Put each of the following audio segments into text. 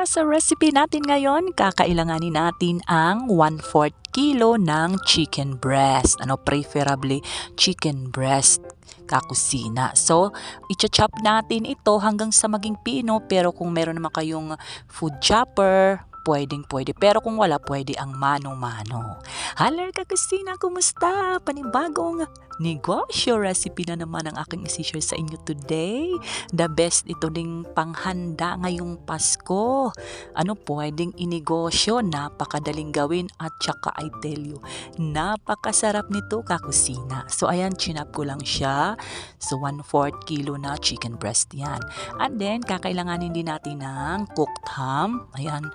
Para sa recipe natin ngayon, kakailanganin natin ang 1/4 kilo ng chicken breast. Ano, preferably chicken breast kakusina. So, i-chop natin ito hanggang sa maging pino pero kung meron naman kayong food chopper, pwedeng pwede. Pero kung wala, pwede ang mano-mano. Halar kakusina, kumusta? Panibagong negosyo recipe na naman ang aking isi-share sa inyo today. The best ito ding panghanda ngayong Pasko. Ano pwedeng inegosyo, napakadaling gawin at saka I tell you, napakasarap nito kakusina. So ayan, chinap ko lang siya. So 1/4 kilo na chicken breast yan. And then, kakailanganin din natin ng cooked ham. Ayan,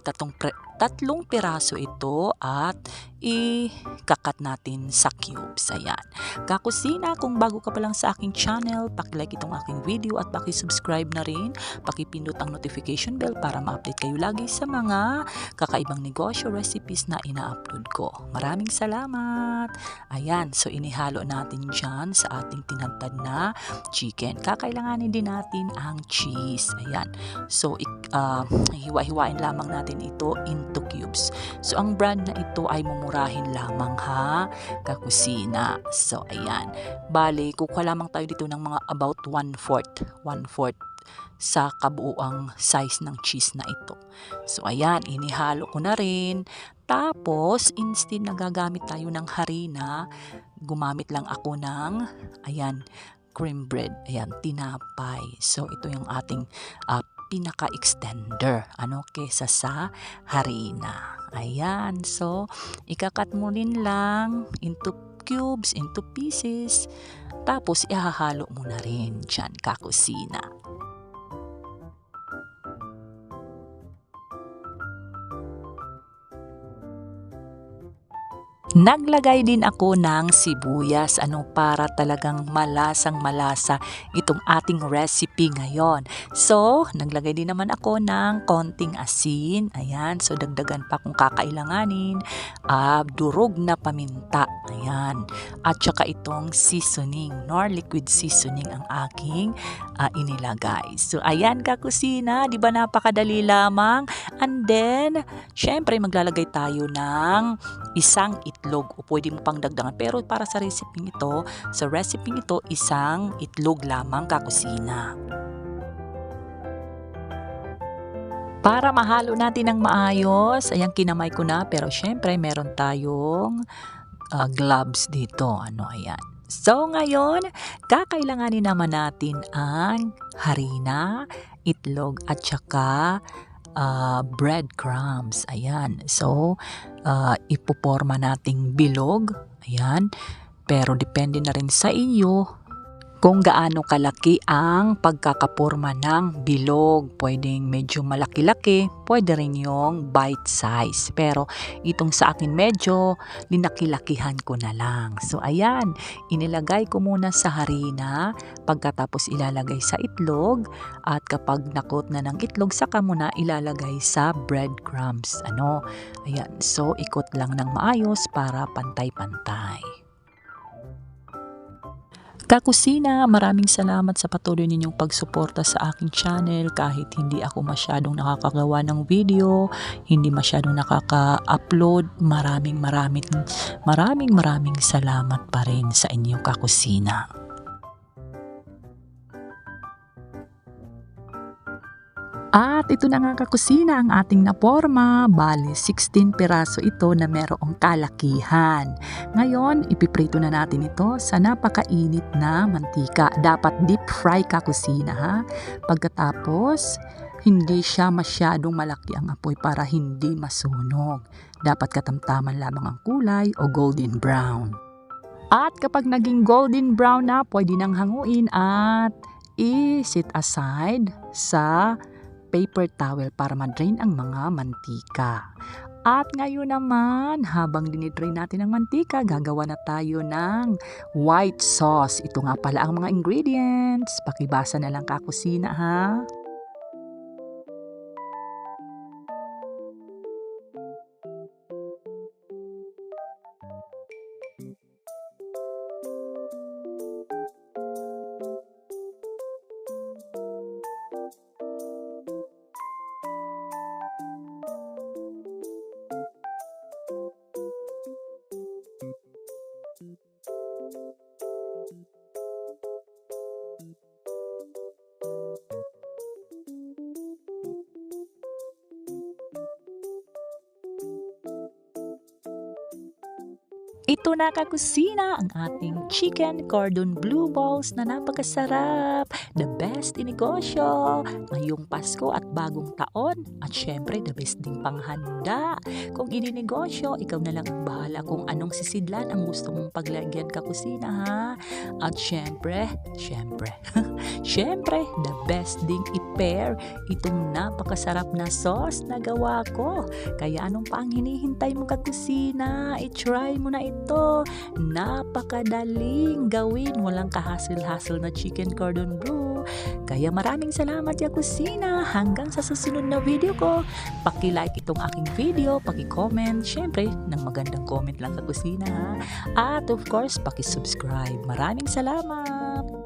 tatlong, pre- tatlong piraso ito at i-kakat natin sa cubes. Ayan. Kakusina, kung bago ka pa lang sa aking channel, pakilike itong aking video at pakisubscribe na rin. Pakipindot ang notification bell para ma-update kayo lagi sa mga kakaibang negosyo recipes na ina-upload ko. Maraming salamat! Ayan, so inihalo natin dyan sa ating tinantad na chicken. Kakailanganin din natin ang cheese. Ayan. So, uh, hiwa-hiwain lamang natin ito into cubes. So, ang brand na ito ay mumurahin lamang ha, kakusina. So, ayan. Bali, kukuha lamang tayo dito ng mga about 1/4. 1/4 sa kabuuang size ng cheese na ito. So, ayan, inihalo ko na rin. Tapos, instead na gagamit tayo ng harina, gumamit lang ako ng, ayan, cream bread. Ayan, tinapay. So, ito yung ating uh, pinaka-extender. Ano, kesa sa harina. Ayan. So, ikakat mo rin lang into cubes, into pieces. Tapos, ihahalo mo na rin dyan, kakusina. Naglagay din ako ng sibuyas ano para talagang malasang malasa itong ating recipe ngayon. So, naglagay din naman ako ng konting asin. Ayan, so dagdagan pa kung kakailanganin. Uh, durog na paminta. Ayan. At saka itong seasoning, nor liquid seasoning ang aking uh, inilagay. So, ayan kakusina, di ba napakadali lamang? And then, syempre maglalagay tayo ng isang itlog o pwede mo pang dagdagan. Pero para sa recipe ito, sa recipe ito, isang itlog lamang kakusina. Para mahalo natin ng maayos, ayan kinamay ko na pero syempre meron tayong uh, gloves dito. Ano ayan. So ngayon, kakailanganin naman natin ang harina, itlog at saka uh, breadcrumbs. Ayan. So, uh, ipoporma nating bilog. Ayan. Pero depende na rin sa inyo kung gaano kalaki ang pagkakaporma ng bilog. Pwedeng medyo malaki-laki, pwede rin yung bite size. Pero itong sa akin medyo linakilakihan ko na lang. So ayan, inilagay ko muna sa harina, pagkatapos ilalagay sa itlog, at kapag nakot na ng itlog, saka muna ilalagay sa breadcrumbs. Ano? Ayan, so ikot lang ng maayos para pantay-pantay. Kakusina, maraming salamat sa patuloy ninyong pagsuporta sa aking channel kahit hindi ako masyadong nakakagawa ng video, hindi masyadong nakaka-upload. Maraming maraming maraming maraming salamat pa rin sa inyong kakusina. At ito na nga kakusina ang ating naporma. Bali, 16 piraso ito na merong kalakihan. Ngayon, ipiprito na natin ito sa napakainit na mantika. Dapat deep fry kakusina ha. Pagkatapos, hindi siya masyadong malaki ang apoy para hindi masunog. Dapat katamtaman lamang ang kulay o golden brown. At kapag naging golden brown na, pwede nang hanguin at i-sit aside sa paper towel para ma-drain ang mga mantika. At ngayon naman, habang dinidrain natin ang mantika, gagawa na tayo ng white sauce. Ito nga pala ang mga ingredients. Pakibasa na lang kakusina ha. Ito na kakusina ang ating chicken cordon blue balls na napakasarap. The best in negosyo. Ngayong Pasko at bagong taon. At syempre, the best din panghanda. Kung ininegosyo, ikaw na lang ang bahala kung anong sisidlan ang gusto mong paglagyan kakusina ha. At syempre, syempre, syempre, the best ding i-pair itong napakasarap na sauce na gawa ko. Kaya anong pa hinihintay mo kakusina? I-try mo na ito. Napakadaling gawin. Walang kahasil-hasil na chicken cordon bleu. Kaya maraming salamat ya kusina. Hanggang sa susunod na video ko. Paki-like itong aking video, paki-comment. Syempre, ng magandang comment lang ka kusina. ha. At of course, paki-subscribe. Maraming salamat.